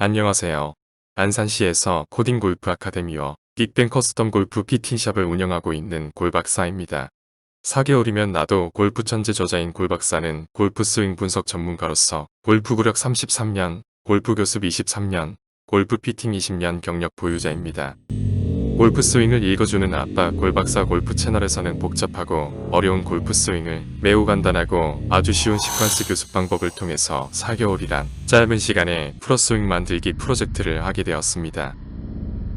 안녕하세요. 안산시에서 코딩 골프 아카데미와 빅뱅 커스텀 골프 피팅샵을 운영하고 있는 골박사입니다. 4개월이면 나도 골프 천재 저자인 골박사는 골프 스윙 분석 전문가로서 골프 구력 33년, 골프 교습 23년, 골프 피팅 20년 경력 보유자입니다. 골프 스윙을 읽어주는 아빠 골박사 골프 채널에서는 복잡하고 어려운 골프 스윙을 매우 간단하고 아주 쉬운 시퀀스 교습 방법을 통해서 4개월이란 짧은 시간에 프로 스윙 만들기 프로젝트를 하게 되었습니다.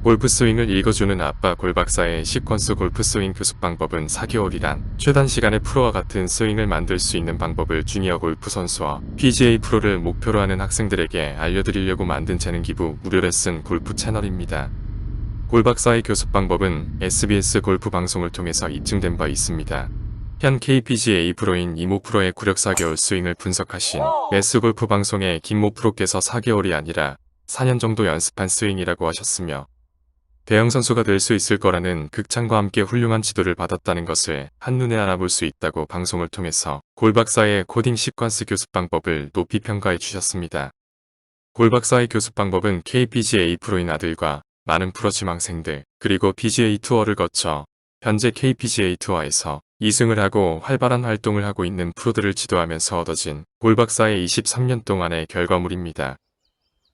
골프 스윙을 읽어주는 아빠 골박사의 시퀀스 골프 스윙 교습 방법은 4개월이란 최단 시간에 프로와 같은 스윙을 만들 수 있는 방법을 주니어 골프 선수와 PGA 프로를 목표로 하는 학생들에게 알려드리려고 만든 재능 기부 무료 레슨 골프 채널입니다. 골박사의 교습 방법은 SBS 골프 방송을 통해서 입증된 바 있습니다. 현 KPGA 프로인 이모 프로의 구력 4개월 스윙을 분석하신 S골프 방송의 김모 프로께서 4개월이 아니라 4년 정도 연습한 스윙이라고 하셨으며 대형 선수가 될 수 있을 거라는 극찬과 함께 훌륭한 지도를 받았다는 것을 한눈에 알아볼 수 있다고 방송을 통해서 골박사의 코딩 시퀀스 교습 방법을 높이 평가해 주셨습니다. 골박사의 교습 방법은 KPGA 프로인 아들과 많은 프로 지망생들 그리고 PGA 투어를 거쳐 현재 KPGA 투어에서 2승을 하고 활발한 활동을 하고 있는 프로들을 지도하면서 얻어진 골박사의 23년 동안의 결과물입니다.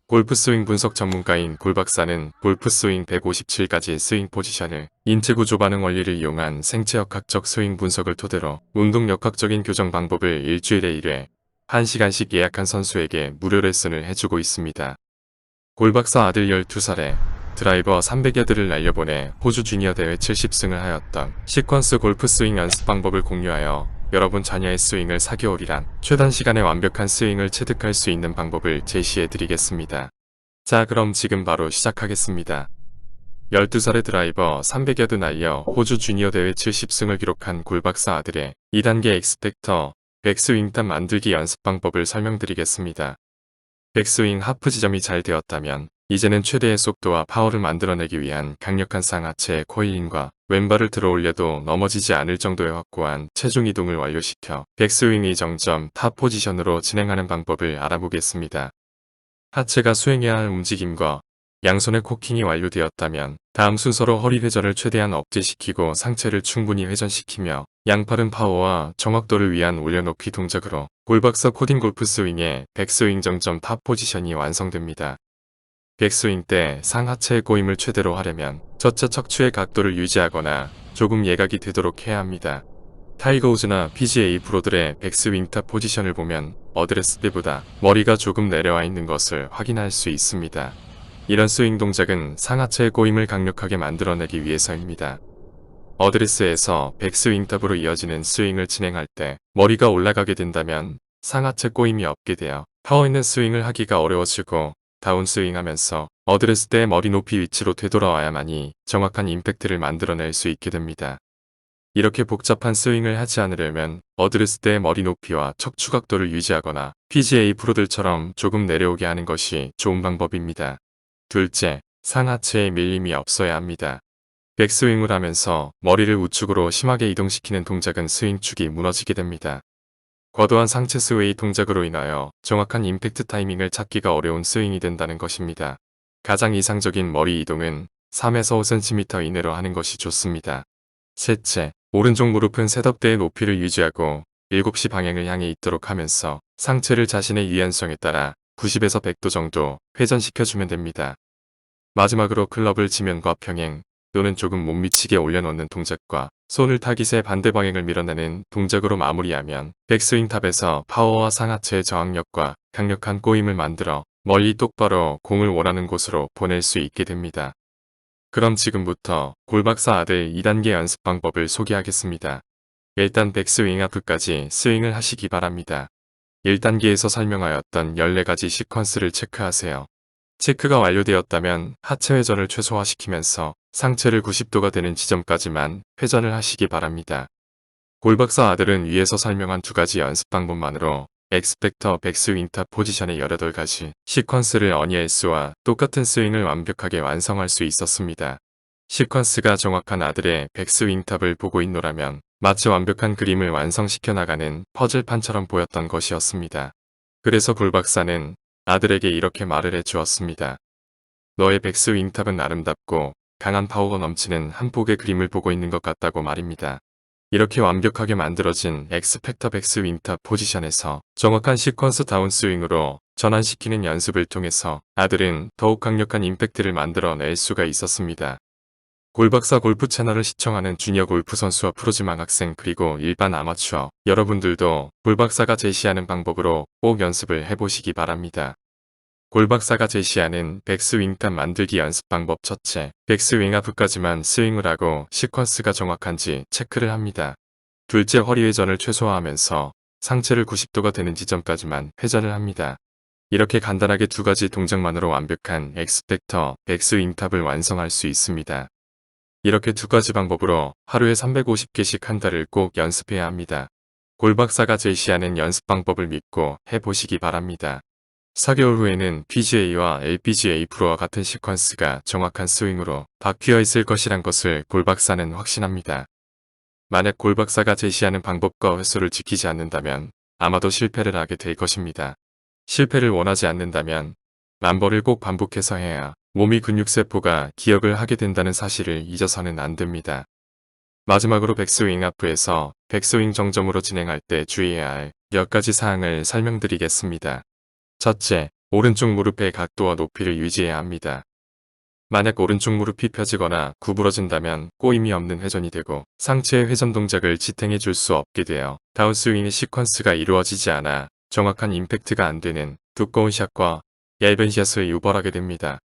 골프 스윙 분석 전문가인 골박사는 골프 스윙 157가지 스윙 포지션을 인체 구조 반응 원리를 이용한 생체 역학적 스윙 분석을 토대로 운동 역학적인 교정 방법을 일주일에 1회 1시간씩 예약한 선수에게 무료 레슨을 해주고 있습니다. 골박사 아들 12살에 드라이버 300여드를 날려보내 호주 주니어 대회 70승을 하였던 시퀀스 골프 스윙 연습 방법을 공유하여 여러분 자녀의 스윙을 4개월이란 최단 시간에 완벽한 스윙을 체득할 수 있는 방법을 제시해 드리겠습니다. 자 그럼 지금 바로 시작하겠습니다. 12살의 드라이버 300여드 날려 호주 주니어 대회 70승을 기록한 골박사 아들의 2단계 엑스펙터 백스윙탑 만들기 연습 방법을 설명드리겠습니다. 백스윙 하프 지점이 잘 되었다면 이제는 최대의 속도와 파워를 만들어내기 위한 강력한 상하체의 코일링과 왼발을 들어 올려도 넘어지지 않을 정도의 확고한 체중 이동을 완료시켜 백스윙이 정점 탑 포지션으로 진행하는 방법을 알아보겠습니다. 하체가 수행해야 할 움직임과 양손의 코킹이 완료되었다면 다음 순서로 허리 회전을 최대한 억제시키고 상체를 충분히 회전시키며 양팔은 파워와 정확도를 위한 올려놓기 동작으로 골박사 코딩 골프 스윙의 백스윙 정점 탑 포지션이 완성됩니다. 백스윙 때 상하체의 꼬임을 최대로 하려면 저차 척추의 각도를 유지하거나 조금 예각이 되도록 해야 합니다. 타이거 우즈나 PGA 프로들의 백스윙 탑 포지션을 보면 어드레스 때보다 머리가 조금 내려와 있는 것을 확인할 수 있습니다. 이런 스윙 동작은 상하체의 꼬임을 강력하게 만들어내기 위해서입니다. 어드레스에서 백스윙 탑으로 이어지는 스윙을 진행할 때 머리가 올라가게 된다면 상하체 꼬임이 없게 되어 파워 있는 스윙을 하기가 어려워지고 다운스윙 하면서 어드레스 때 머리 높이 위치로 되돌아와야만이 정확한 임팩트를 만들어낼 수 있게 됩니다. 이렇게 복잡한 스윙을 하지 않으려면 어드레스 때 머리 높이와 척추 각도를 유지하거나 PGA 프로들처럼 조금 내려오게 하는 것이 좋은 방법입니다. 둘째, 상하체에 밀림이 없어야 합니다. 백스윙을 하면서 머리를 우측으로 심하게 이동시키는 동작은 스윙축이 무너지게 됩니다. 과도한 상체 스웨이 동작으로 인하여 정확한 임팩트 타이밍을 찾기가 어려운 스윙이 된다는 것입니다. 가장 이상적인 머리 이동은 3에서 5cm 이내로 하는 것이 좋습니다. 셋째, 오른쪽 무릎은 셋업대의 높이를 유지하고 7시 방향을 향해 있도록 하면서 상체를 자신의 유연성에 따라 90에서 100도 정도 회전시켜주면 됩니다. 마지막으로 클럽을 지면과 평행 또는 조금 못 미치게 올려놓는 동작과 손을 타깃의 반대 방향을 밀어내는 동작으로 마무리하면 백스윙 탑에서 파워와 상하체의 저항력과 강력한 꼬임을 만들어 멀리 똑바로 공을 원하는 곳으로 보낼 수 있게 됩니다. 그럼 지금부터 골박사 아들 2단계 연습 방법을 소개하겠습니다. 일단 백스윙 아프까지 스윙을 하시기 바랍니다. 1단계에서 설명하였던 14가지 시퀀스를 체크하세요. 체크가 완료되었다면 하체 회전을 최소화시키면서 상체를 90도가 되는 지점까지만 회전을 하시기 바랍니다. 골박사 아들은 위에서 설명한 두 가지 연습 방법만으로 엑스펙터 백스윙 탑 포지션의 18가지 시퀀스를 어니엘스와 똑같은 스윙을 완벽하게 완성할 수 있었습니다. 시퀀스가 정확한 아들의 백스윙 탑을 보고 있노라면 마치 완벽한 그림을 완성시켜 나가는 퍼즐판처럼 보였던 것이었습니다. 그래서 골박사는 아들에게 이렇게 말을 해주었습니다. 너의 백스 윙탑은 아름답고 강한 파워가 넘치는 한 폭의 그림을 보고 있는 것 같다고 말입니다. 이렇게 완벽하게 만들어진 엑스펙터 백스 윙탑 포지션에서 정확한 시퀀스 다운스윙으로 전환시키는 연습을 통해서 아들은 더욱 강력한 임팩트를 만들어낼 수가 있었습니다. 골박사 골프 채널을 시청하는 주니어 골프 선수와 프로지망 학생 그리고 일반 아마추어 여러분들도 골박사가 제시하는 방법으로 꼭 연습을 해보시기 바랍니다. 골박사가 제시하는 백스윙탑 만들기 연습 방법 첫째, 백스윙 앞까지만 스윙을 하고 시퀀스가 정확한지 체크를 합니다. 둘째 허리 회전을 최소화하면서 상체를 90도가 되는 지점까지만 회전을 합니다. 이렇게 간단하게 두 가지 동작만으로 완벽한 엑스펙터 백스윙탑을 완성할 수 있습니다. 이렇게 두 가지 방법으로 하루에 350개씩 한 달을 꼭 연습해야 합니다. 골박사가 제시하는 연습 방법을 믿고 해보시기 바랍니다. 4개월 후에는 PGA와 LPGA 프로와 같은 시퀀스가 정확한 스윙으로 바뀌어 있을 것이란 것을 골박사는 확신합니다. 만약 골박사가 제시하는 방법과 횟수를 지키지 않는다면 아마도 실패를 하게 될 것입니다. 실패를 원하지 않는다면 만벌을 꼭 반복해서 해야 몸이 근육세포가 기억을 하게 된다는 사실을 잊어서는 안 됩니다. 마지막으로 백스윙 아프에서 백스윙 정점으로 진행할 때 주의해야 할 몇 가지 사항을 설명드리겠습니다. 첫째, 오른쪽 무릎의 각도와 높이를 유지해야 합니다. 만약 오른쪽 무릎이 펴지거나 구부러진다면 꼬임이 없는 회전이 되고 상체의 회전 동작을 지탱해 줄 수 없게 되어 다운스윙의 시퀀스가 이루어지지 않아 정확한 임팩트가 안 되는 두꺼운 샷과 얇은 샷을 유발하게 됩니다.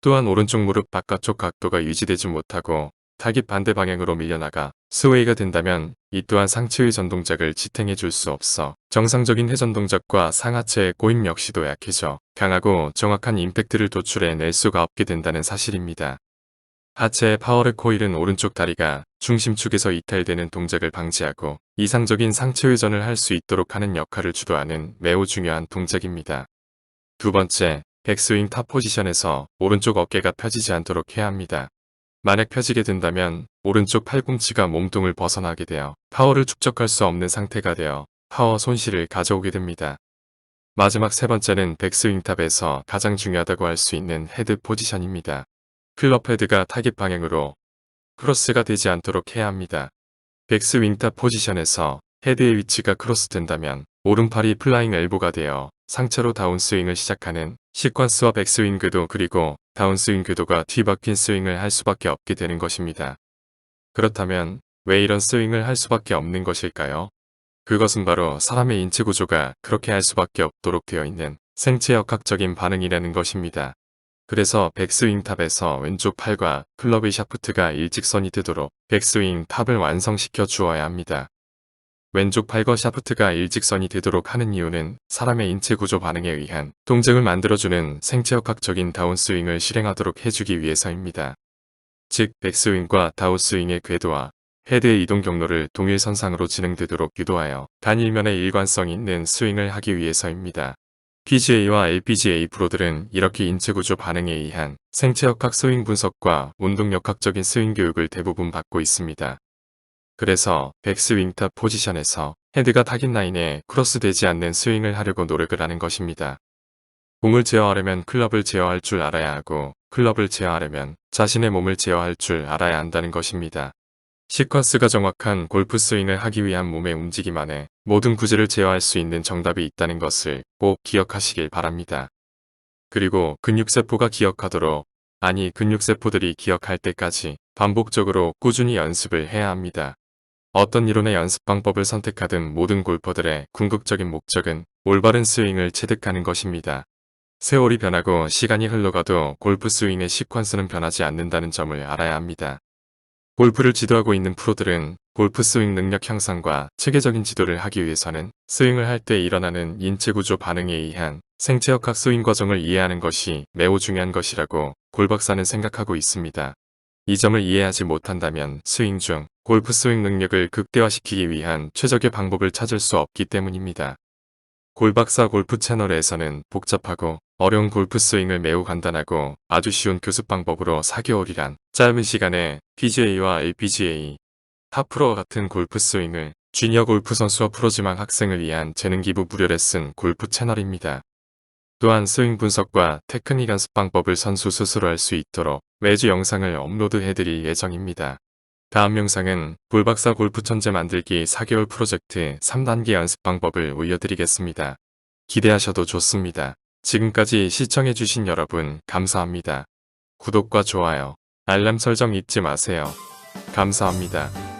또한 오른쪽 무릎 바깥쪽 각도가 유지되지 못하고 타깃 반대 방향으로 밀려나가 스웨이가 된다면 이 또한 상체의 전 동작을 지탱해 줄 수 없어 정상적인 회전 동작과 상하체의 꼬임 역시도 약해져 강하고 정확한 임팩트를 도출해 낼 수가 없게 된다는 사실입니다. 하체의 파워를 코일은 오른쪽 다리가 중심축에서 이탈되는 동작을 방지하고 이상적인 상체 회전을 할 수 있도록 하는 역할을 주도하는 매우 중요한 동작입니다. 두 번째, 백스윙 탑 포지션에서 오른쪽 어깨가 펴지지 않도록 해야 합니다. 만약 펴지게 된다면 오른쪽 팔꿈치가 몸통을 벗어나게 되어 파워를 축적할 수 없는 상태가 되어 파워 손실을 가져오게 됩니다. 마지막 세 번째는 백스윙 탑에서 가장 중요하다고 할 수 있는 헤드 포지션입니다. 클럽 헤드가 타깃 방향으로 크로스가 되지 않도록 해야 합니다. 백스윙 탑 포지션에서 헤드의 위치가 크로스 된다면 오른팔이 플라잉 엘보가 되어 상체로 다운스윙을 시작하는 시퀀스와 백스윙 궤도 그리고 다운스윙 궤도가 뒤바뀐 스윙을 할 수밖에 없게 되는 것입니다. 그렇다면 왜 이런 스윙을 할 수밖에 없는 것일까요? 그것은 바로 사람의 인체 구조가 그렇게 할 수밖에 없도록 되어 있는 생체역학적인 반응이라는 것입니다. 그래서 백스윙 탑에서 왼쪽 팔과 클럽의 샤프트가 일직선이 되도록 백스윙 탑을 완성시켜 주어야 합니다. 왼쪽 팔과 샤프트가 일직선이 되도록 하는 이유는 사람의 인체 구조 반응에 의한 동작을 만들어주는 생체역학적인 다운스윙을 실행하도록 해주기 위해서입니다. 즉 백스윙과 다운스윙의 궤도와 헤드의 이동 경로를 동일선상으로 진행되도록 유도하여 단일면의 일관성 있는 스윙을 하기 위해서입니다. PGA와 LPGA 프로들은 이렇게 인체구조 반응에 의한 생체역학 스윙 분석과 운동역학적인 스윙 교육을 대부분 받고 있습니다. 그래서 백스윙 탑 포지션에서 헤드가 타깃 라인에 크로스되지 않는 스윙을 하려고 노력을 하는 것입니다. 공을 제어하려면 클럽을 제어할 줄 알아야 하고 클럽을 제어하려면 자신의 몸을 제어할 줄 알아야 한다는 것입니다. 시퀀스가 정확한 골프 스윙을 하기 위한 몸의 움직임 안에 모든 구제를 제어할 수 있는 정답이 있다는 것을 꼭 기억하시길 바랍니다. 그리고 근육세포가 기억하도록 아니 근육세포들이 기억할 때까지 반복적으로 꾸준히 연습을 해야 합니다. 어떤 이론의 연습 방법을 선택하든 모든 골퍼들의 궁극적인 목적은 올바른 스윙을 체득하는 것입니다. 세월이 변하고 시간이 흘러가도 골프 스윙의 시퀀스는 변하지 않는다는 점을 알아야 합니다. 골프를 지도하고 있는 프로들은 골프 스윙 능력 향상과 체계적인 지도를 하기 위해서는 스윙을 할 때 일어나는 인체 구조 반응에 의한 생체역학 스윙 과정을 이해하는 것이 매우 중요한 것이라고 골박사는 생각하고 있습니다. 이 점을 이해하지 못한다면 스윙 중 골프 스윙 능력을 극대화시키기 위한 최적의 방법을 찾을 수 없기 때문입니다. 골박사 골프 채널에서는 복잡하고 어려운 골프 스윙을 매우 간단하고 아주 쉬운 교습 방법으로 4개월이란 짧은 시간에 PGA와 LPGA, 탑프로와 같은 골프 스윙을 주니어 골프 선수와 프로지망 학생을 위한 재능 기부 무료 레슨 골프 채널입니다. 또한 스윙 분석과 테크닉 연습 방법을 선수 스스로 할 수 있도록 매주 영상을 업로드해드릴 예정입니다. 다음 영상은 골박사 골프 천재 만들기 4개월 프로젝트 3단계 연습 방법을 올려드리겠습니다. 기대하셔도 좋습니다. 지금까지 시청해주신 여러분 감사합니다. 구독과 좋아요, 알람 설정 잊지 마세요. 감사합니다.